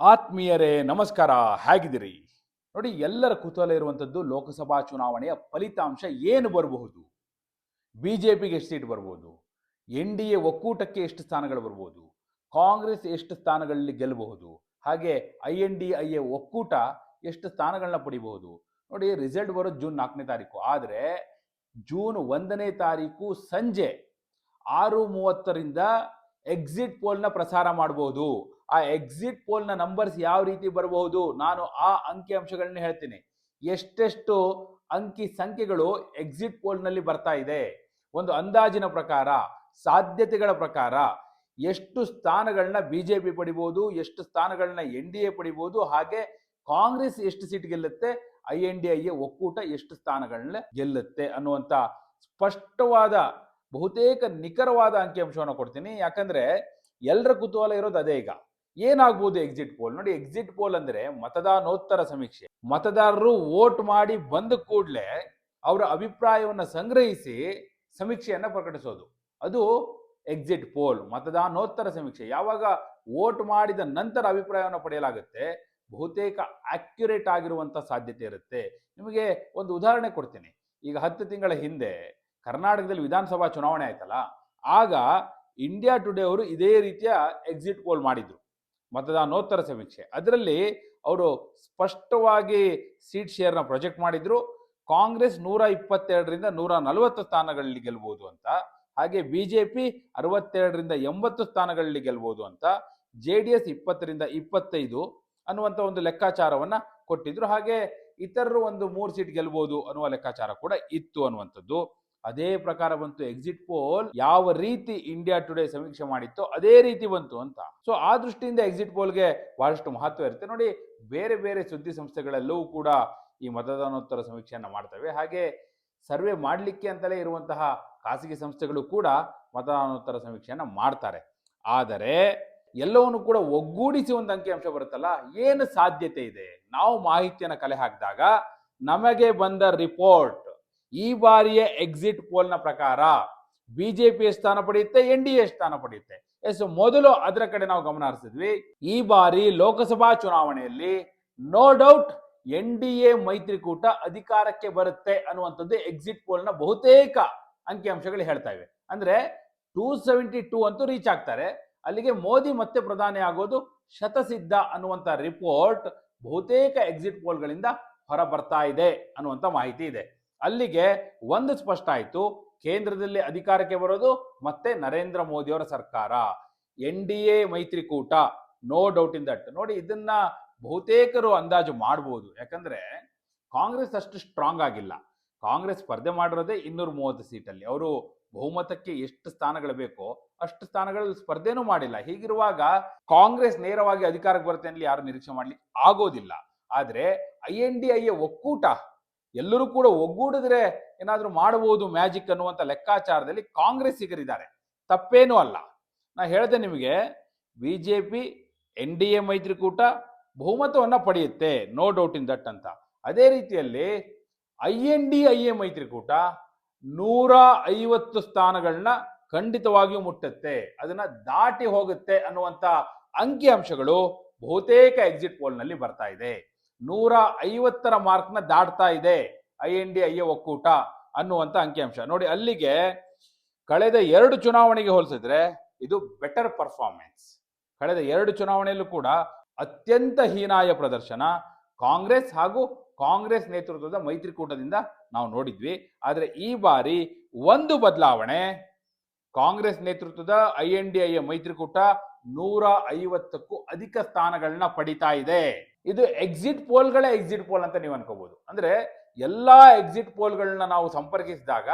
ಆತ್ಮೀಯರೇ, ನಮಸ್ಕಾರ. ಹೇಗಿದ್ದೀರಿ? ನೋಡಿ, ಎಲ್ಲರ ಕುತೂಹಲ ಇರುವಂಥದ್ದು ಲೋಕಸಭಾ ಚುನಾವಣೆಯ ಫಲಿತಾಂಶ ಏನು ಬರಬಹುದು? ಬಿ ಜೆ ಪಿಗೆ ಎಷ್ಟು ಸೀಟ್ ಬರ್ಬೋದು? ಎನ್ ಡಿ ಎ ಒಕ್ಕೂಟಕ್ಕೆ ಎಷ್ಟು ಸ್ಥಾನಗಳು ಬರ್ಬೋದು? ಕಾಂಗ್ರೆಸ್ ಎಷ್ಟು ಸ್ಥಾನಗಳಲ್ಲಿ ಗೆಲ್ಲಬಹುದು? ಹಾಗೆ I N D I A ಒಕ್ಕೂಟ ಎಷ್ಟು ಸ್ಥಾನಗಳನ್ನ ಪಡಿಬಹುದು? ನೋಡಿ ರಿಸಲ್ಟ್ ಬರೋದು ಜೂನ್ ನಾಲ್ಕನೇ ತಾರೀಕು. ಆದರೆ, ಜೂನ್ ಒಂದನೇ ತಾರೀಕು ಸಂಜೆ ಆರು ಮೂವತ್ತರಿಂದ ಎಕ್ಸಿಟ್ ಪೋಲ್ನ ಪ್ರಸಾರ ಮಾಡಬಹುದು ಆ ಎಕ್ಸಿಟ್ ಪೋಲ್ನ ನಂಬರ್ಸ್ ಯಾವ ರೀತಿ ಬರಬಹುದು? ನಾನು ಆ ಅಂಕಿ ಅಂಶಗಳನ್ನ ಹೇಳ್ತೀನಿ. ಎಷ್ಟೆಷ್ಟು ಅಂಕಿ ಸಂಖ್ಯೆಗಳು ಎಕ್ಸಿಟ್ ಪೋಲ್ನಲ್ಲಿ ಬರ್ತಾ ಇದೆ? ಒಂದು ಅಂದಾಜಿನ ಪ್ರಕಾರ, ಸಾಧ್ಯತೆಗಳ ಪ್ರಕಾರ ಎಷ್ಟು ಸ್ಥಾನಗಳನ್ನ ಬಿಜೆಪಿ ಪಡಿಬಹುದು ಎಷ್ಟು ಸ್ಥಾನಗಳನ್ನ ಎನ್ ಡಿ ಎ ಪಡಿಬಹುದು ಹಾಗೆ ಕಾಂಗ್ರೆಸ್ ಎಷ್ಟು seat ಗೆಲ್ಲುತ್ತೆ I N D I A ಒಕ್ಕೂಟ ಎಷ್ಟು ಸ್ಥಾನಗಳನ್ನ ಗೆಲ್ಲುತ್ತೆ ಅನ್ನುವಂಥ ಸ್ಪಷ್ಟವಾದ ಬಹುತೇಕ ನಿಖರವಾದ ಅಂಕಿಅಂಶವನ್ನು ಕೊಡ್ತೀನಿ. ಯಾಕಂದ್ರೆ ಎಲ್ಲರ ಕುತೂಹಲ ಇರೋದು ಅದೇ ಈಗ. ಏನಾಗ್ಬೋದು ಎಕ್ಸಿಟ್ ಪೋಲ್ ನೋಡಿ ಎಕ್ಸಿಟ್ ಪೋಲ್ ಅಂದ್ರೆ ಮತದಾನೋತ್ತರ ಸಮೀಕ್ಷೆ. ಮತದಾರರು ವೋಟ್ ಮಾಡಿ ಬಂದ ಕೂಡಲೇ ಅವರ ಅಭಿಪ್ರಾಯವನ್ನು ಸಂಗ್ರಹಿಸಿ ಸಮೀಕ್ಷೆಯನ್ನು ಪ್ರಕಟಿಸೋದು. ಅದು ಎಕ್ಸಿಟ್ ಪೋಲ್ ಮತದಾನೋತ್ತರ ಸಮೀಕ್ಷೆ. ಯಾವಾಗ ವೋಟ್ ಮಾಡಿದ ನಂತರ ಅಭಿಪ್ರಾಯವನ್ನು ಪಡೆಯಲಾಗುತ್ತೆ, ಬಹುತೇಕ ಆಕ್ಯುರೇಟ್ ಆಗಿರುವಂತ ಸಾಧ್ಯತೆ ಇರುತ್ತೆ. ನಿಮಗೆ ಒಂದು ಉದಾಹರಣೆ ಕೊಡ್ತೀನಿ. ಈಗ ಹತ್ತು ತಿಂಗಳ ಹಿಂದೆ ಕರ್ನಾಟಕದಲ್ಲಿ ವಿಧಾನಸಭಾ ಚುನಾವಣೆ ಆಯ್ತಲ್ಲ, ಆಗ ಇಂಡಿಯಾ ಟುಡೇ ಅವರು ಇದೇ ರೀತಿಯ ಎಕ್ಸಿಟ್ ಪೋಲ್ ಮಾಡಿದ್ರು. ಮತದಾನೋತ್ತರ ಸಮೀಕ್ಷೆ. ಅದರಲ್ಲಿ ಅವರು ಸ್ಪಷ್ಟವಾಗಿ ಸೀಟ್ ಶೇರ್ನ ಪ್ರೊಜೆಕ್ಟ್ ಮಾಡಿದ್ರು. ಕಾಂಗ್ರೆಸ್ ನೂರ ಇಪ್ಪತ್ತೆರಡರಿಂದ ನೂರ ನಲವತ್ತು ಸ್ಥಾನಗಳಲ್ಲಿ ಗೆಲ್ಬಹುದು ಅಂತ. ಹಾಗೆ ಬಿಜೆಪಿ ಅರವತ್ತೆರಡರಿಂದ ಎಂಬತ್ತು ಸ್ಥಾನಗಳಲ್ಲಿ ಗೆಲ್ಬಹುದು ಅಂತ. ಜೆ ಡಿ ಎಸ್ ಇಪ್ಪತ್ತರಿಂದ ಇಪ್ಪತ್ತೈದು ಅನ್ನುವಂಥ ಒಂದು ಲೆಕ್ಕಾಚಾರವನ್ನ ಕೊಟ್ಟಿದ್ರು. ಹಾಗೆ ಇತರರು ಒಂದು ಮೂರು ಸೀಟ್ ಗೆಲ್ಬಹುದು ಅನ್ನುವ ಲೆಕ್ಕಾಚಾರ ಕೂಡ ಇತ್ತು ಅನ್ನುವಂಥದ್ದು. ಅದೇ ಪ್ರಕಾರ ಬಂತು ಎಕ್ಸಿಟ್ ಪೋಲ್ ಯಾವ ರೀತಿ ಇಂಡಿಯಾ ಟುಡೇ ಸಮೀಕ್ಷೆ ಮಾಡಿತ್ತೋ ಅದೇ ರೀತಿ ಬಂತು ಅಂತ. ಸೊ ಆ ದೃಷ್ಟಿಯಿಂದ ಎಕ್ಸಿಟ್ ಪೋಲ್ಗೆ ಬಹಳಷ್ಟು ಮಹತ್ವ ಇರುತ್ತೆ. ನೋಡಿ, ಬೇರೆ ಬೇರೆ ಸುದ್ದಿ ಸಂಸ್ಥೆಗಳೆಲ್ಲವೂ ಕೂಡ ಈ ಮತದಾನೋತ್ತರ ಸಮೀಕ್ಷೆಯನ್ನು ಮಾಡ್ತವೆ. ಹಾಗೆ ಸರ್ವೆ ಮಾಡಲಿಕ್ಕೆ ಅಂತಲೇ ಇರುವಂತಹ ಖಾಸಗಿ ಸಂಸ್ಥೆಗಳು ಕೂಡ ಮತದಾನೋತ್ತರ ಸಮೀಕ್ಷೆಯನ್ನು ಮಾಡ್ತಾರೆ. ಆದರೆ ಎಲ್ಲವನ್ನು ಕೂಡ ಒಗ್ಗೂಡಿಸಿ ಒಂದು ಅಂಕಿಅಂಶ ಬರುತ್ತಲ್ಲ, ಏನು ಸಾಧ್ಯತೆ ಇದೆ? ನಾವು ಮಾಹಿತಿಯನ್ನು ಕಲೆ ಹಾಕಿದಾಗ ನಮಗೆ ಬಂದ ರಿಪೋರ್ಟ್ ಈ ಬಾರಿಯ ಎಕ್ಸಿಟ್ ಪೋಲ್ನ ಪ್ರಕಾರ ಬಿಜೆಪಿ ಸ್ಥಾನ ಪಡೆಯುತ್ತೆ ಎನ್ ಡಿ ಎ ಸ್ಥಾನ ಪಡೆಯುತ್ತೆ. ಎಸ್ ಮೊದಲು ಅದರ ಕಡೆ ನಾವು ಗಮನ ಹರಿಸಿದ್ವಿ. ಈ ಬಾರಿ ಲೋಕಸಭಾ ಚುನಾವಣೆಯಲ್ಲಿ no doubt N D A ಮೈತ್ರಿಕೂಟ ಅಧಿಕಾರಕ್ಕೆ ಬರುತ್ತೆ ಅನ್ನುವಂಥದ್ದು ಎಕ್ಸಿಟ್ ಪೋಲ್ನ ಬಹುತೇಕ ಅಂಕಿಅಂಶಗಳು ಹೇಳ್ತಾ ಇವೆ. ಅಂದ್ರೆ ಟೂ ಸೆವೆಂಟಿ ಟೂ ಅಂತೂ ರೀಚ್ ಆಗ್ತಾರೆ. ಅಲ್ಲಿಗೆ ಮೋದಿ ಮತ್ತೆ ಪ್ರಧಾನಿ ಆಗೋದು ಶತಸಿದ್ಧ ಅನ್ನುವಂಥ ರಿಪೋರ್ಟ್ ಬಹುತೇಕ ಎಕ್ಸಿಟ್ ಪೋಲ್ಗಳಿಂದ ಹೊರ ಬರ್ತಾ ಇದೆ ಅನ್ನುವಂಥ ಮಾಹಿತಿ ಇದೆ. ಅಲ್ಲಿಗೆ ಒಂದು ಸ್ಪಷ್ಟ ಆಯಿತು, ಕೇಂದ್ರದಲ್ಲಿ ಅಧಿಕಾರಕ್ಕೆ ಬರೋದು ಮತ್ತೆ ನರೇಂದ್ರ ಮೋದಿಯವರ ಸರ್ಕಾರ. ಎನ್ ಡಿ ಎ ಮೈತ್ರಿಕೂಟ ನೋ ಡೌಟ್ ಇನ್ ದಟ್ ನೋಡಿ, ಇದನ್ನ ಬಹುತೇಕರು ಅಂದಾಜು ಮಾಡಬಹುದು ಯಾಕಂದ್ರೆ ಕಾಂಗ್ರೆಸ್ ಅಷ್ಟು ಸ್ಟ್ರಾಂಗ್ ಆಗಿಲ್ಲ. ಕಾಂಗ್ರೆಸ್ ಸ್ಪರ್ಧೆ ಮಾಡಿರೋದೇ ಇನ್ನೂರ ಮೂವತ್ತು ಸೀಟಲ್ಲಿ. ಅವರು ಬಹುಮತಕ್ಕೆ ಎಷ್ಟು ಸ್ಥಾನಗಳು ಬೇಕೋ ಅಷ್ಟು ಸ್ಥಾನಗಳಲ್ಲಿ ಸ್ಪರ್ಧೆನೂ ಮಾಡಿಲ್ಲ. ಹೀಗಿರುವಾಗ ಕಾಂಗ್ರೆಸ್ ನೇರವಾಗಿ ಅಧಿಕಾರಕ್ಕೆ ಬರುತ್ತೆ ಅಂತ ಯಾರು ನಿರೀಕ್ಷೆ ಮಾಡ್ಲಿಕ್ಕೆ ಆಗೋದಿಲ್ಲ. ಆದ್ರೆ I N D I A ಒಕ್ಕೂಟ ಎಲ್ಲರೂ ಕೂಡ ಒಗ್ಗೂಡಿದ್ರೆ ಏನಾದರೂ ಮಾಡಬಹುದು ಮ್ಯಾಜಿಕ್ ಅನ್ನುವಂಥ ಲೆಕ್ಕಾಚಾರದಲ್ಲಿ ಕಾಂಗ್ರೆಸ್ಸಿಗರಿದ್ದಾರೆ. ತಪ್ಪೇನೂ ಅಲ್ಲ. ನಾ ಹೇಳಿದೆ ನಿಮಗೆ, ಬಿಜೆಪಿ, ಎನ್ ಡಿ ಎ ಮೈತ್ರಿಕೂಟ ಬಹುಮತವನ್ನ ಪಡೆಯುತ್ತೆ ನೋ ಡೌಟ್ ಇನ್ ದಟ್ ಅಂತ. ಅದೇ ರೀತಿಯಲ್ಲಿ I N D, I A ಮೈತ್ರಿಕೂಟ ನೂರ ಐವತ್ತು ಸ್ಥಾನಗಳನ್ನ ಖಂಡಿತವಾಗಿಯೂ ಮುಟ್ಟುತ್ತೆ. ಅದನ್ನ ದಾಟಿ ಹೋಗುತ್ತೆ ಅನ್ನುವಂಥ ಅಂಕಿ ಅಂಶಗಳು ಬಹುತೇಕ ಎಕ್ಸಿಟ್ ಪೋಲ್ನಲ್ಲಿ ಬರ್ತಾ ಇದೆ. ನೂರ ಐವತ್ತರ ಮಾರ್ಕ್ನ ದಾಟ್ತಾ ಇದೆ I N D I A ಒಕ್ಕೂಟ ಅನ್ನುವಂಥ ಅಂಕಿಅಂಶ. ನೋಡಿ, ಅಲ್ಲಿಗೆ ಕಳೆದ ಎರಡು ಚುನಾವಣೆಗೆ ಹೋಲಿಸಿದ್ರೆ ಇದು ಬೆಟರ್ ಪರ್ಫಾರ್ಮೆನ್ಸ್ ಕಳೆದ ಎರಡು ಚುನಾವಣೆಯಲ್ಲೂ ಕೂಡ ಅತ್ಯಂತ ಹೀನಾಯ ಪ್ರದರ್ಶನ. ಕಾಂಗ್ರೆಸ್ ಹಾಗೂ ಕಾಂಗ್ರೆಸ್ ನೇತೃತ್ವದ ಮೈತ್ರಿಕೂಟದಿಂದ ನಾವು ನೋಡಿದ್ವಿ. ಆದರೆ ಈ ಬಾರಿ ಒಂದು ಬದಲಾವಣೆ, ಕಾಂಗ್ರೆಸ್ ನೇತೃತ್ವದ ಐ ಎನ್ ಡಿ ಐ ಮೈತ್ರಿಕೂಟ ನೂರ ಐವತ್ತಕ್ಕೂ ಅಧಿಕ ಸ್ಥಾನಗಳನ್ನ ಪಡಿತಾ ಇದೆ. ಇದು ಎಕ್ಸಿಟ್ ಪೋಲ್ಗಳೇ ಎಕ್ಸಿಟ್ ಪೋಲ್ ಅಂತ ನೀವು ಅನ್ಕೋಬಹುದು ಅಂದ್ರೆ ಎಲ್ಲಾ ಎಕ್ಸಿಟ್ ಪೋಲ್ಗಳನ್ನ ನಾವು ಸಂಪರ್ಕಿಸಿದಾಗ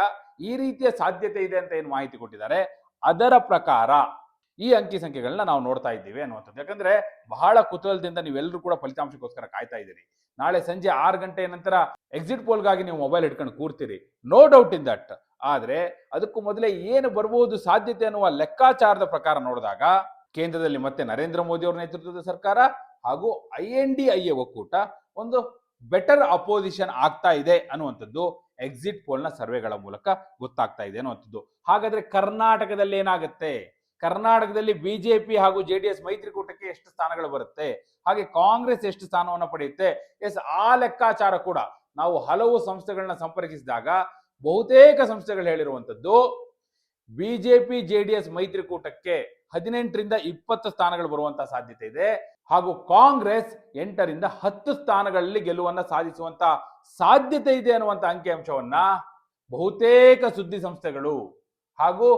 ಈ ರೀತಿಯ ಸಾಧ್ಯತೆ ಇದೆ ಅಂತ ಏನು ಮಾಹಿತಿ ಕೊಟ್ಟಿದ್ದಾರೆ. ಅದರ ಪ್ರಕಾರ ಈ ಅಂಕಿ ಸಂಖ್ಯೆಗಳನ್ನ ನಾವು ನೋಡ್ತಾ ಇದ್ದೀವಿ ಅನ್ನುವಂಥದ್ದು. ಯಾಕಂದ್ರೆ ಬಹಳ ಕುತೂಹಲದಿಂದ ನೀವೆಲ್ಲರೂ ಕೂಡ ಫಲಿತಾಂಶಕ್ಕೋಸ್ಕರ ಕಾಯ್ತಾ ಇದ್ದೀರಿ. ನಾಳೆ ಸಂಜೆ ಆರು ಗಂಟೆ ನಂತರ ಎಕ್ಸಿಟ್ ಪೋಲ್ಗಾಗಿ ನೀವು ಮೊಬೈಲ್ ಇಟ್ಕೊಂಡು ಕೂರ್ತೀರಿ. ನೋ ಡೌಟ್ ಇನ್ ದಟ್ ಆದ್ರೆ ಅದಕ್ಕೂ ಮೊದಲೇ ಏನು ಬರಬಹುದು ಸಾಧ್ಯತೆ ಅನ್ನುವ ಲೆಕ್ಕಾಚಾರದ ಪ್ರಕಾರ ನೋಡಿದಾಗ ಕೇಂದ್ರದಲ್ಲಿ ಮತ್ತೆ ನರೇಂದ್ರ ಮೋದಿ ಅವರ ನೇತೃತ್ವದ ಸರ್ಕಾರ ಹಾಗೂ I N D I A ಒಕ್ಕೂಟ ಒಂದು ಬೆಟರ್ ಅಪೋಸಿಷನ್ ಆಗ್ತಾ ಇದೆ ಅನ್ನುವಂಥದ್ದು ಎಕ್ಸಿಟ್ ಪೋಲ್ನ ಸರ್ವೆಗಳ ಮೂಲಕ ಗೊತ್ತಾಗ್ತಾ ಇದೆ ಅನ್ನುವಂಥದ್ದು. ಹಾಗಾದ್ರೆ ಕರ್ನಾಟಕದಲ್ಲಿ ಏನಾಗುತ್ತೆ? ಕರ್ನಾಟಕದಲ್ಲಿ ಬಿಜೆಪಿ ಹಾಗೂ ಜೆ ಡಿ ಎಸ್ ಮೈತ್ರಿಕೂಟಕ್ಕೆ ಎಷ್ಟು ಸ್ಥಾನಗಳು ಬರುತ್ತೆ? ಹಾಗೆ ಕಾಂಗ್ರೆಸ್ ಎಷ್ಟು ಸ್ಥಾನವನ್ನು ಪಡೆಯುತ್ತೆ? ಎಸ್, ಆ ಲೆಕ್ಕಾಚಾರ ಕೂಡ ನಾವು ಹಲವು ಸಂಸ್ಥೆಗಳನ್ನ ಸಂಪರ್ಕಿಸಿದಾಗ ಬಹುತೇಕ ಸಂಸ್ಥೆಗಳು ಹೇಳಿರುವಂತದ್ದು ಬಿಜೆಪಿ ಜೆಡಿಎಸ್ ಮೈತ್ರಿಕೂಟಕ್ಕೆ ಹದಿನೆಂಟರಿಂದ ಇಪ್ಪತ್ತು ಸ್ಥಾನಗಳು ಬರುವಂತ ಸಾಧ್ಯತೆ ಇದೆ. ಹಾಗೂ ಕಾಂಗ್ರೆಸ್ ಎಂಟರಿಂದ ಹತ್ತು ಸ್ಥಾನಗಳಲ್ಲಿ ಗೆಲುವನ್ನ ಸಾಧಿಸುವಂತ ಸಾಧ್ಯತೆ ಇದೆ ಅನ್ನುವಂತ ಅಂಕಿಅಂಶವನ್ನ ಬಹುತೇಕ ಸುದ್ದಿ ಸಂಸ್ಥೆಗಳು ಹಾಗೂ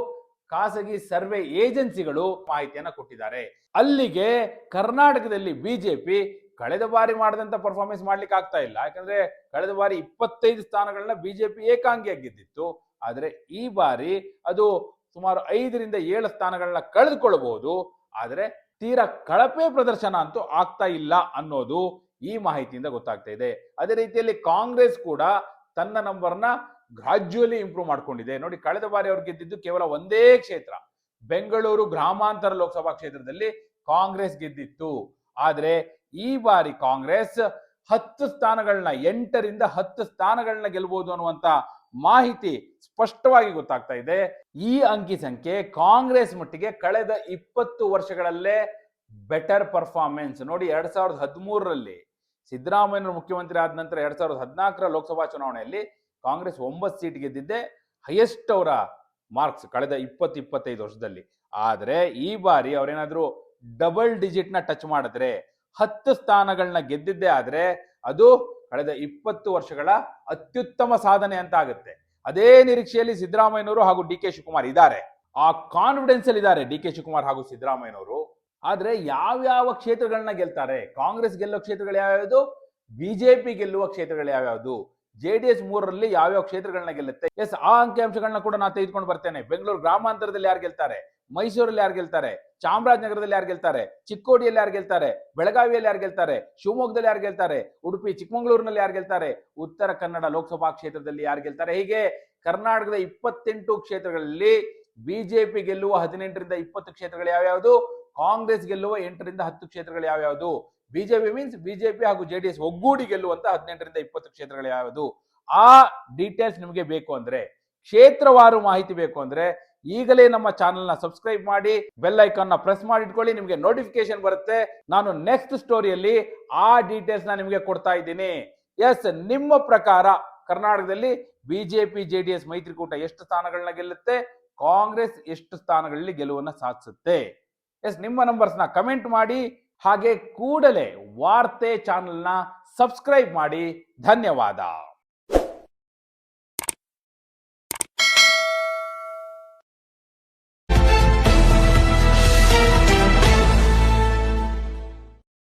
ಖಾಸಗಿ ಸರ್ವೆ ಏಜೆನ್ಸಿಗಳು ಮಾಹಿತಿಯನ್ನ ಕೊಟ್ಟಿದ್ದಾರೆ. ಅಲ್ಲಿಗೆ ಕರ್ನಾಟಕದಲ್ಲಿ ಬಿಜೆಪಿ ಕಳೆದ ಬಾರಿ ಮಾಡಿದಂತ ಪರ್ಫಾರ್ಮೆನ್ಸ್ ಮಾಡ್ಲಿಕ್ಕೆ ಆಗ್ತಾ ಇಲ್ಲ. ಯಾಕಂದ್ರೆ ಕಳೆದ ಬಾರಿ ಇಪ್ಪತ್ತೈದು ಸ್ಥಾನಗಳನ್ನ ಬಿಜೆಪಿ ಏಕಾಂಗಿಯಾಗಿ ಗೆದ್ದಿತ್ತು. ಆದರೆ ಈ ಬಾರಿ ಅದು ಸುಮಾರು ಐದರಿಂದ ಏಳು ಸ್ಥಾನಗಳನ್ನ ಕಳೆದುಕೊಳ್ಳಬಹುದು. ಆದರೆ ತೀರಾ ಕಳಪೆ ಪ್ರದರ್ಶನ ಅಂತೂ ಆಗ್ತಾ ಇಲ್ಲ ಅನ್ನೋದು ಈ ಮಾಹಿತಿಯಿಂದ ಗೊತ್ತಾಗ್ತಾ ಇದೆ. ಅದೇ ರೀತಿಯಲ್ಲಿ ಕಾಂಗ್ರೆಸ್ ಕೂಡ ತನ್ನ ನಂಬರ್ನ ಗ್ರಾಜ್ಯುವಲಿ ಇಂಪ್ರೂವ್ ಮಾಡ್ಕೊಂಡಿದೆ. ನೋಡಿ, ಕಳೆದ ಬಾರಿ ಅವ್ರು ಗೆದ್ದಿದ್ದು ಕೇವಲ ಒಂದೇ ಕ್ಷೇತ್ರ. ಬೆಂಗಳೂರು ಗ್ರಾಮಾಂತರ ಲೋಕಸಭಾ ಕ್ಷೇತ್ರದಲ್ಲಿ ಕಾಂಗ್ರೆಸ್ ಗೆದ್ದಿತ್ತು. ಆದ್ರೆ ಈ ಬಾರಿ ಕಾಂಗ್ರೆಸ್ ಹತ್ತು ಸ್ಥಾನಗಳನ್ನ ಎಂಟರಿಂದ ಹತ್ತು ಸ್ಥಾನಗಳನ್ನ ಗೆಲ್ಲಬಹುದು ಅನ್ನುವಂತ ಮಾಹಿತಿ ಸ್ಪಷ್ಟವಾಗಿ ಗೊತ್ತಾಗ್ತಾ ಇದೆ. ಈ ಅಂಕಿ ಸಂಖ್ಯೆ ಕಾಂಗ್ರೆಸ್ ಮಟ್ಟಿಗೆ ಕಳೆದ ಇಪ್ಪತ್ತು ವರ್ಷಗಳಲ್ಲೇ ಬೆಟರ್ ಪರ್ಫಾರ್ಮೆನ್ಸ್ ನೋಡಿ, ಎರಡ್ ಸಾವಿರದ ಹದಿಮೂರರಲ್ಲಿ ಸಿದ್ದರಾಮಯ್ಯ ಮುಖ್ಯಮಂತ್ರಿ ಆದ ನಂತರ ಎರಡ್ ಸಾವಿರದ ಹದಿನಾಲ್ಕರ ಲೋಕಸಭಾ ಚುನಾವಣೆಯಲ್ಲಿ ಕಾಂಗ್ರೆಸ್ ಒಂಬತ್ತು ಸೀಟ್ ಗೆದ್ದಿದ್ದೆ. ಹೈಯೆಸ್ಟ್ ಅವರ ಮಾರ್ಕ್ಸ್ ಕಳೆದ ಇಪ್ಪತ್ತು, ಇಪ್ಪತ್ತೈದು ವರ್ಷದಲ್ಲಿ. ಆದರೆ ಈ ಬಾರಿ ಅವರೇನಾದರೂ ಡಬಲ್ ಡಿಜಿಟ್ನ ಟಚ್ ಮಾಡಿದ್ರೆ, ಹತ್ತು ಸ್ಥಾನಗಳನ್ನ ಗೆದ್ದಿದ್ದೇ ಆದರೆ ಅದು ಕಳೆದ ಇಪ್ಪತ್ತು ವರ್ಷಗಳ ಅತ್ಯುತ್ತಮ ಸಾಧನೆ ಅಂತ ಆಗುತ್ತೆ. ಅದೇ ನಿರೀಕ್ಷೆಯಲ್ಲಿ ಸಿದ್ದರಾಮಯ್ಯನವರು ಹಾಗೂ ಡಿ ಕೆ ಶಿವಕುಮಾರ್ ಇದ್ದಾರೆ. ಆ ಕಾನ್ಫಿಡೆನ್ಸ್ ಅಲ್ಲಿ ಇದ್ದಾರೆ ಡಿ ಕೆ ಶಿವಕುಮಾರ್ ಹಾಗೂ ಸಿದ್ದರಾಮಯ್ಯನವರು. ಆದ್ರೆ ಯಾವ್ಯಾವ ಕ್ಷೇತ್ರಗಳನ್ನ ಗೆಲ್ತಾರೆ? ಕಾಂಗ್ರೆಸ್ ಗೆಲ್ಲೋ ಕ್ಷೇತ್ರಗಳು ಯಾವ್ಯಾವುದು? ಬಿಜೆಪಿ ಗೆಲ್ಲುವ ಕ್ಷೇತ್ರಗಳು ಯಾವ್ಯಾವುದು? ಜೆ ಡಿ ಎಸ್ ಮೂರರಲ್ಲಿ ಯಾವ್ಯಾವ ಕ್ಷೇತ್ರಗಳನ್ನ ಗೆಲ್ಲುತ್ತೆ? ಎಸ್, ಆ ಅಂಕಿಅಂಶಗಳನ್ನ ಕೂಡ ನಾನು ತೆಗೆದುಕೊಂಡು ಬರ್ತೇನೆ. ಬೆಂಗಳೂರು ಗ್ರಾಮಾಂತರದಲ್ಲಿ ಯಾರು ಗೆಲ್ತಾರೆ? ಮೈಸೂರಲ್ಲಿ ಯಾರು ಗೆಲ್ತಾರೆ? ಚಾಮರಾಜನಗರದಲ್ಲಿ ಯಾರು ಗೆಲ್ತಾರೆ? ಚಿಕ್ಕೋಡಿಯಲ್ಲಿ ಯಾರು ಗೆಲ್ತಾರೆ? ಬೆಳಗಾವಿಯಲ್ಲಿ ಯಾರು ಗೆಲ್ತಾರೆ? ಶಿವಮೊಗ್ಗದಲ್ಲಿ ಯಾರು ಗೆಲ್ತಾರೆ? ಉಡುಪಿ, ಚಿಕ್ಕಮಗಳೂರಿನಲ್ಲಿ ಯಾರು ಗೆಲ್ತಾರೆ? ಉತ್ತರ ಕನ್ನಡ ಲೋಕಸಭಾ ಕ್ಷೇತ್ರದಲ್ಲಿ ಯಾರು ಗೆಲ್ತಾರೆ? ಹೀಗೆ ಕರ್ನಾಟಕದ ಇಪ್ಪತ್ತೆಂಟು ಕ್ಷೇತ್ರಗಳಲ್ಲಿ ಬಿಜೆಪಿ ಗೆಲ್ಲುವ ಹದಿನೆಂಟರಿಂದ ಇಪ್ಪತ್ತು ಕ್ಷೇತ್ರಗಳು ಯಾವ್ಯಾವುದು? ಕಾಂಗ್ರೆಸ್ ಗೆಲ್ಲುವ ಎಂಟರಿಂದ ಹತ್ತು ಕ್ಷೇತ್ರಗಳು ಯಾವ್ಯಾವುದು? ಬಿಜೆಪಿ ಮೀನ್ಸ್ ಬಿಜೆಪಿ ಹಾಗೂ ಜೆಡಿಎಸ್ ಒಗ್ಗೂಡಿ ಗೆಲ್ಲುವಂತ ಹದಿನೆಂಟರಿಂದ ಇಪ್ಪತ್ತು ಕ್ಷೇತ್ರಗಳು ಯಾವ್ಯಾವುದು? ಆ ಡೀಟೇಲ್ಸ್ ನಿಮಗೆ ಬೇಕು ಅಂದ್ರೆ, ಕ್ಷೇತ್ರವಾರು ಮಾಹಿತಿ ಬೇಕು ಅಂದ್ರೆ ಈಗಲೇ ನಮ್ಮ ಚಾನೆಲ್ನ ಸಬ್ಸ್ಕ್ರೈಬ್ ಮಾಡಿ ಬೆಲ್ ಐಕಾನ್ನ ಪ್ರೆಸ್ ಮಾಡಿ ಇಟ್ಕೊಳ್ಳಿ ನಿಮಗೆ ನೋಟಿಫಿಕೇಶನ್ ಬರುತ್ತೆ. ನಾನು ನೆಕ್ಸ್ಟ್ ಸ್ಟೋರಿಯಲ್ಲಿ ಆ ಡೀಟೇಲ್ಸ್ನ ನಿಮಗೆ ಕೊಡ್ತಾ ಇದ್ದೀನಿ. ಎಸ್, ನಿಮ್ಮ ಪ್ರಕಾರ ಕರ್ನಾಟಕದಲ್ಲಿ ಬಿಜೆಪಿ ಎಸ್ ಮೈತ್ರಿಕೂಟ ಎಷ್ಟು ಸ್ಥಾನಗಳನ್ನ ಗೆಲ್ಲುತ್ತೆ? ಕಾಂಗ್ರೆಸ್ ಎಷ್ಟು ಸ್ಥಾನಗಳಲ್ಲಿ ಗೆಲುವನ್ನ ಸಾಧಿಸುತ್ತೆ? ಎಸ್, ನಿಮ್ಮ ನಂಬರ್ಸ್ನ ಕಮೆಂಟ್ ಮಾಡಿ. ಹಾಗೆ ಕೂಡಲೇ ವಾರ್ತೆ ಚಾನೆಲ್ನ ಸಬ್ಸ್ಕ್ರೈಬ್ ಮಾಡಿ. ಧನ್ಯವಾದ.